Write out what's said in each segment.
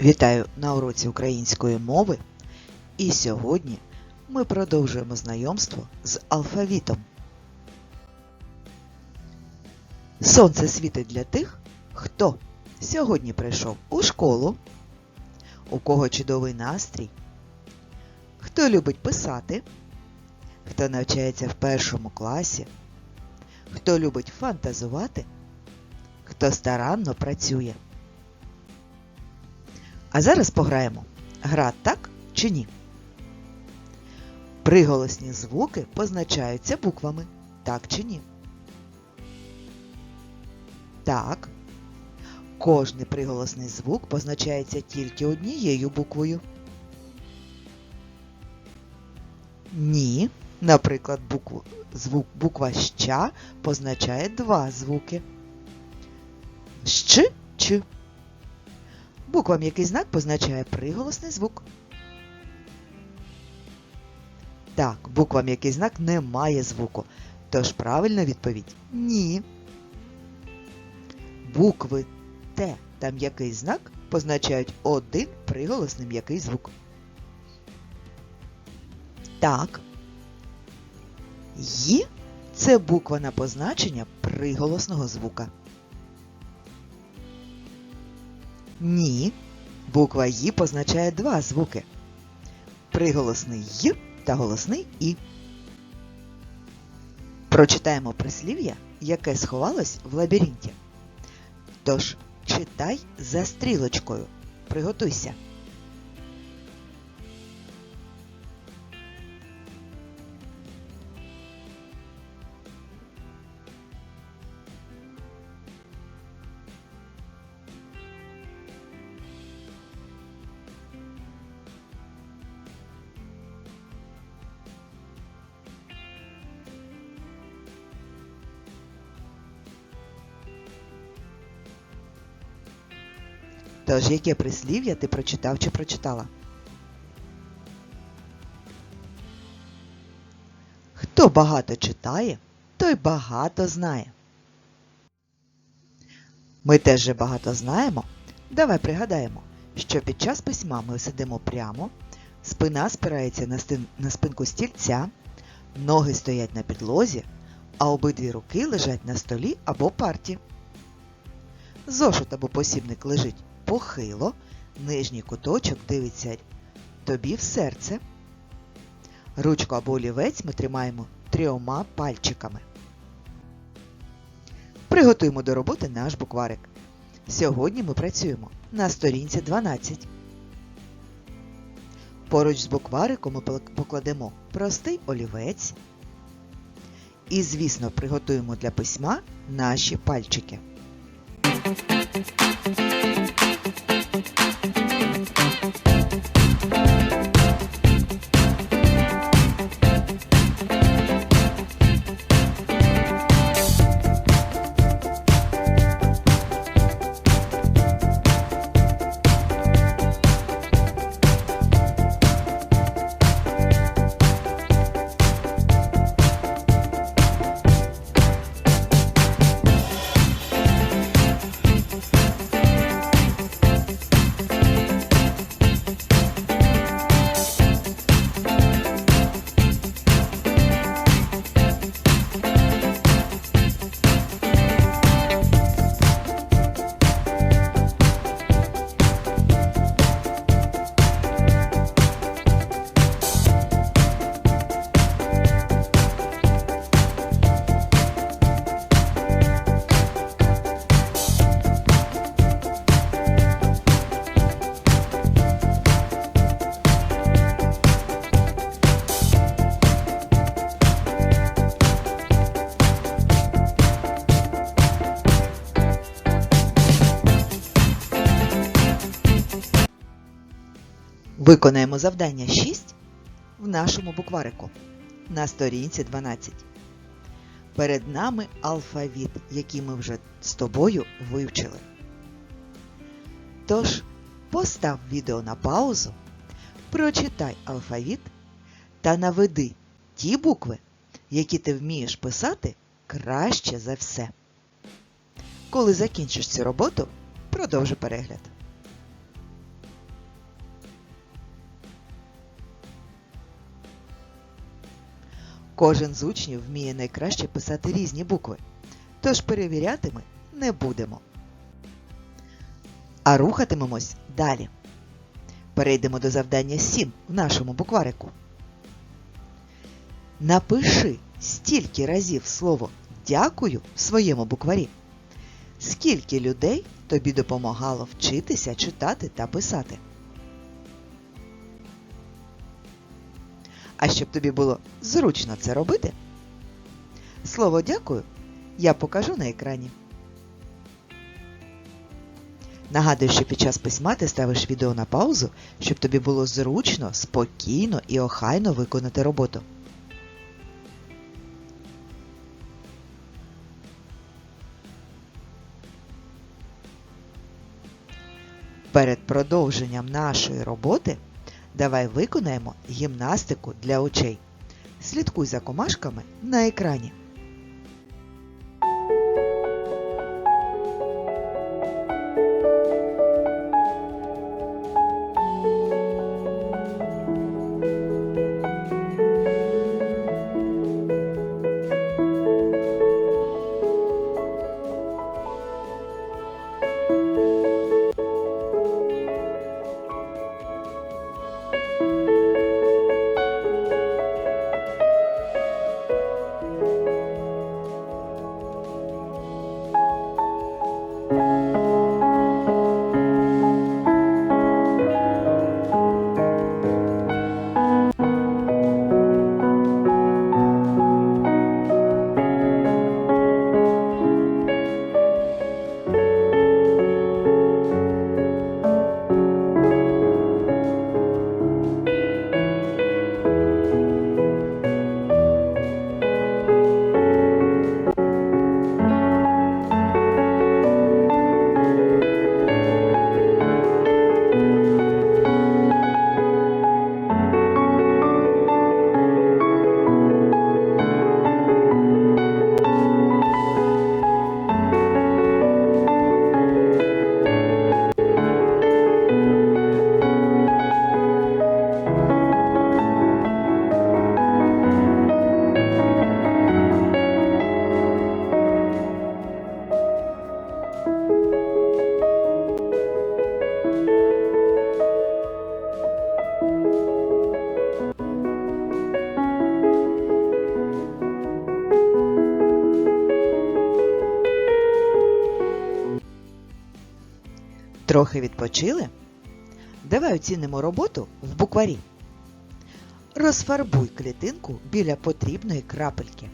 Вітаю на уроці української мови. І сьогодні ми продовжуємо знайомство з алфавітом. Сонце світить для тих, хто сьогодні прийшов у школу, у кого чудовий настрій, хто любить писати, хто навчається в першому класі, хто любить фантазувати, хто старанно працює. А зараз пограємо. Гра так чи ні? Приголосні звуки позначаються буквами так чи ні. Так. Кожний приголосний звук позначається тільки однією буквою. Ні. Наприклад, букву, звук, буква ща позначає два звуки. Щ чи. Буква м'який знак позначає приголосний звук. Так, буква м'який знак не має звуку. Тож правильна відповідь ні. Букви Т та м'який знак позначають один приголосний м'який звук. Так. Ї це буква на позначення приголосного звука. Ні. Буква Ї позначає два звуки. Приголосний Й та голосний І. Прочитаємо прислів'я, яке сховалось в лабіринті. Тож читай за стрілочкою. Приготуйся. Тож, яке прислів'я ти прочитав чи прочитала? Хто багато читає, той багато знає. Ми теж же багато знаємо. Давай пригадаємо, що під час письма ми сидимо прямо, спина спирається на, спинку стільця, ноги стоять на підлозі, а обидві руки лежать на столі або парті. Зошит або посібник лежить похило, нижній куточок дивиться тобі в серце. Ручку або олівець ми тримаємо трьома пальчиками. Приготуємо до роботи наш букварик. Сьогодні ми працюємо на сторінці 12. Поруч з буквариком ми покладемо простий олівець. І, звісно, приготуємо для письма наші пальчики. フフフフフ。Виконаємо завдання 6 в нашому букварику на сторінці 12. Перед нами алфавіт, який ми вже з тобою вивчили. Тож, постав відео на паузу, прочитай алфавіт та наведи ті букви, які ти вмієш писати краще за все. Коли закінчиш цю роботу, продовжи перегляд. Кожен з учнів вміє найкраще писати різні букви, тож перевіряти ми не будемо. А рухатимемось далі. Перейдемо до завдання 7 в нашому букварику. Напиши стільки разів слово дякую в своєму букварі. Скільки людей тобі допомагало вчитися читати та писати? А щоб тобі було зручно це робити, слово дякую я покажу на екрані. Нагадую, що під час письма ти ставиш відео на паузу, щоб тобі було зручно, спокійно і охайно виконати роботу. Перед продовженням нашої роботи давай виконаємо гімнастику для очей. Слідкуй за комашками на екрані. Трохи відпочили? Давай оцінимо роботу в букварі. Розфарбуй клітинку біля потрібної крапельки.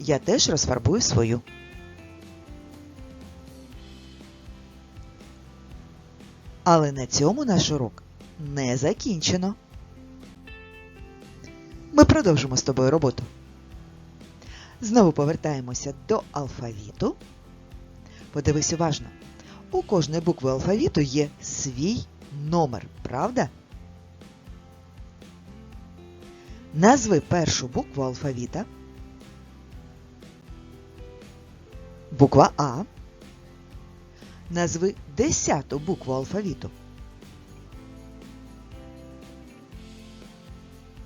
Я теж розфарбую свою. Але на цьому наш урок не закінчено. Ми продовжимо з тобою роботу. Знову повертаємося до алфавіту. Подивись уважно. У кожної букви алфавіту є свій номер, правда? Назви першу букву алфавіта. Буква А. Назви десяту букву алфавіту.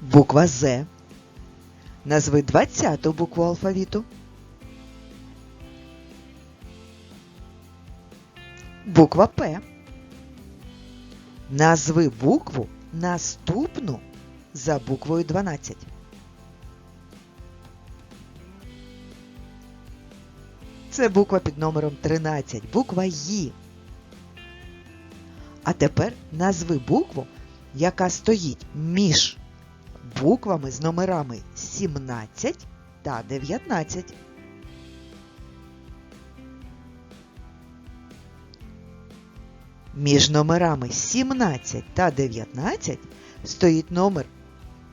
Буква З. Назви двадцяту букву алфавіту. Буква П. Назви букву наступну за буквою 12. Це буква під номером 13. Буква Ї. А тепер назви букву, яка стоїть між буквами з номерами 17 та 19. Між номерами 17 та 19 стоїть номер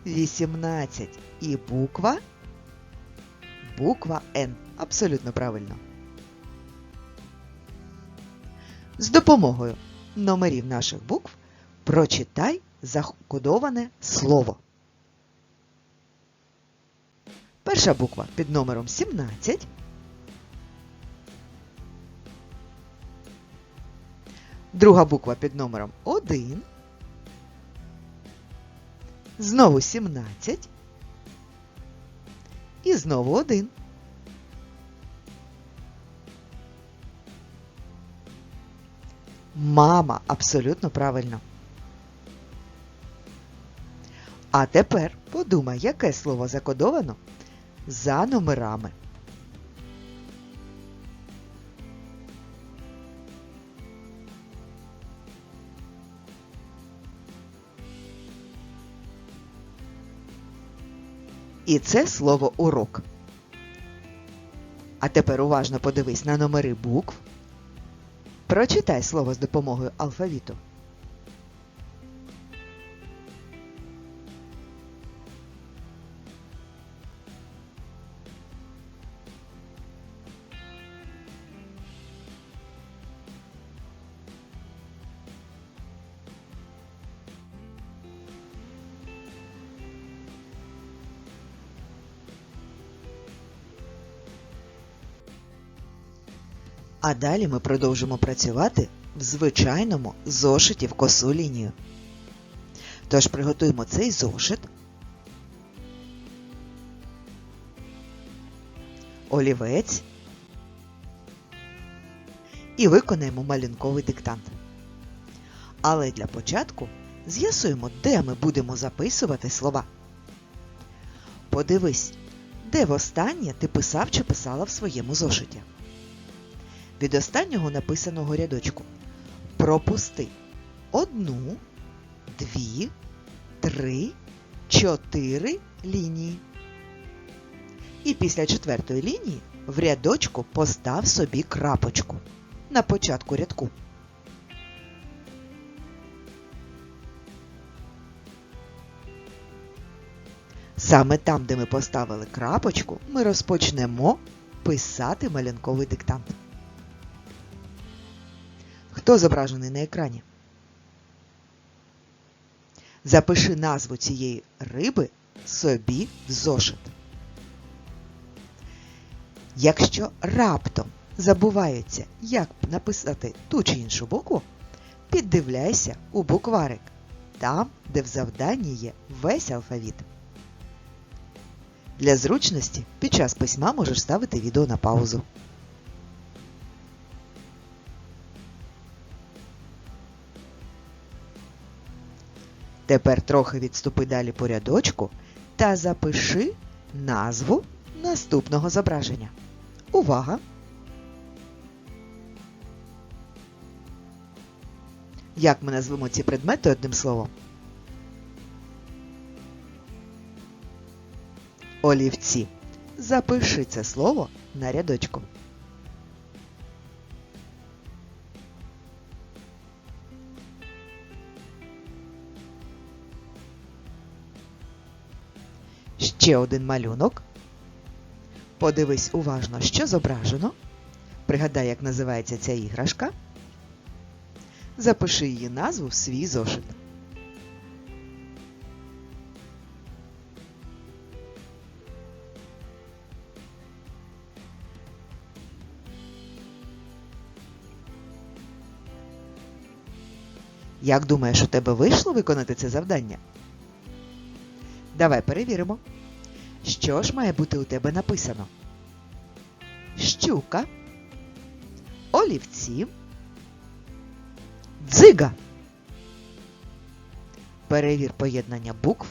18 і буква буква Н. Абсолютно правильно. З допомогою номерів наших букв прочитай закодоване слово. Перша буква під номером 17. Друга буква під номером 1. Знову 17. І знову один. Мама, абсолютно правильно. А тепер подумай, яке слово закодовано за номерами. І це слово урок. А тепер уважно подивись на номери букв. Прочитай слово з допомогою алфавіту. А далі ми продовжимо працювати в звичайному зошиті в косу лінію. Тож приготуємо цей зошит, олівець і виконаємо малюнковий диктант. Але для початку з'ясуємо, де ми будемо записувати слова. Подивись, де востаннє ти писав чи писала в своєму зошиті від останнього написаного рядочку. Пропусти одну, дві, три, чотири лінії. І після четвертої лінії в рядочку постав собі крапочку на початку рядку. Саме там, де ми поставили крапочку, ми розпочнемо писати малянковий диктант. Хто зображений на екрані? Запиши назву цієї риби собі в зошит. Якщо раптом забувається, як написати ту чи іншу букву, піддивляйся у букварик, там, де в завданні є весь алфавіт. Для зручності під час письма можеш ставити відео на паузу. Тепер трохи відступи далі по рядочку та запиши назву наступного зображення. Увага! Як ми назвемо ці предмети одним словом? Олівці. Запиши це слово на рядочку. Ще один малюнок. Подивись уважно, що зображено. Пригадай, як називається ця іграшка. Запиши її назву в свій зошит. Як думаєш, у тебе вийшло виконати це завдання? Давай перевіримо. Що ж має бути у тебе написано? Щука, олівці, дзига. Перевір поєднання букв.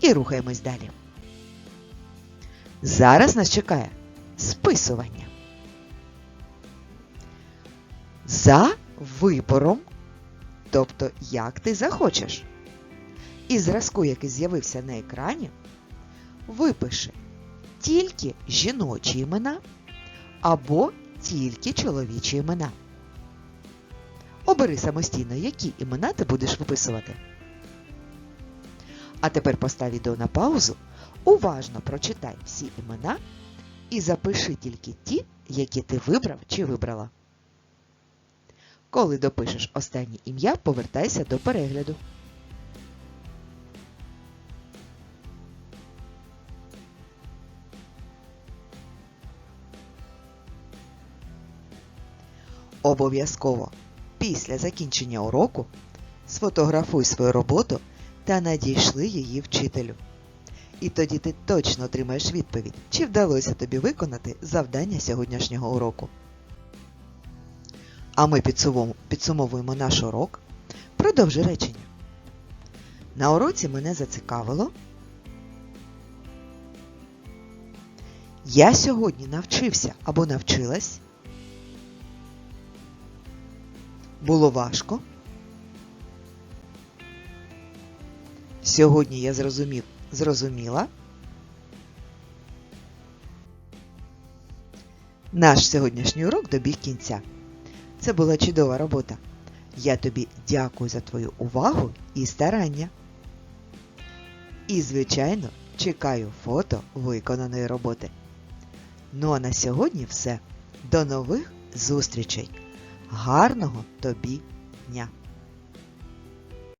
І рухаємось далі. Зараз нас чекає списування. За вибором тобто як ти захочеш. І зразку, який з'явився на екрані, випиши тільки жіночі імена або тільки чоловічі імена. Обери самостійно, які імена ти будеш виписувати. А тепер постав відео на паузу, уважно прочитай всі імена і запиши тільки ті, які ти вибрав чи вибрала. Коли допишеш останнє ім'я, повертайся до перегляду. Обов'язково після закінчення уроку сфотографуй свою роботу та надійшли її вчителю. І тоді ти точно отримаєш відповідь, чи вдалося тобі виконати завдання сьогоднішнього уроку. А ми підсумовуємо, наш урок. Продовжи речення. На уроці мене зацікавило. Я сьогодні навчився або навчилась. Було важко. Сьогодні я зрозумів, зрозуміла. Наш сьогоднішній урок добіг кінця. Це була чудова робота. Я тобі дякую за твою увагу і старання. І, звичайно, чекаю фото виконаної роботи. Ну а на сьогодні все. До нових зустрічей! Гарного тобі дня!